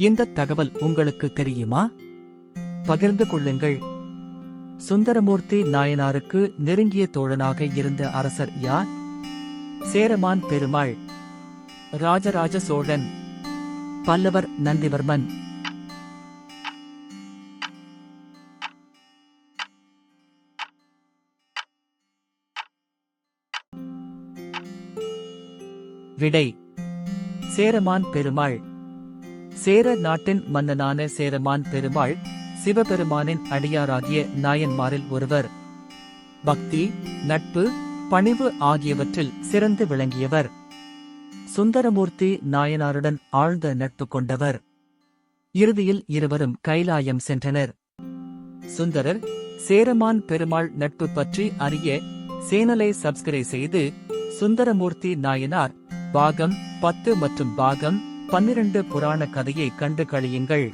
இந்த தகவல் உங்களுக்கு தெரியுமா? பகிர்ந்து கொள்ளுங்கள். சுந்தரமூர்த்தி நாயனாருக்கு நெருங்கிய தோழனாக இருந்த அரசர் யார்? சேரமான் பெருமாள். ராஜராஜ சோழன். பல்லவர் நந்திவர்மன். விடை. சேரமான் பெருமாள். சேர நாட்டின் மன்னனான சேரமான் பெருமாள் சிவபெருமானின் அடியாராகிய நாயன்மாரில் ஒருவர். பக்தி நட்பு பணிவு ஆகியவற்றில் சிறந்து விளங்கியவர். சுந்தரமூர்த்தி நாயனாருடன் ஆழ்ந்த நட்பு கொண்டவர். இறுதியில் இருவரும் கைலாயம் சென்றனர். சுந்தரர் சேரமான் பெருமாள் நட்பு பற்றி அறிய சேனலை சப்ஸ்கிரைப் செய்து சுந்தரமூர்த்தி நாயனார் பாகம் பத்து மற்றும் பாகம் பன்னிரண்டு புராண கதையை கண்டு கழியுங்கள்.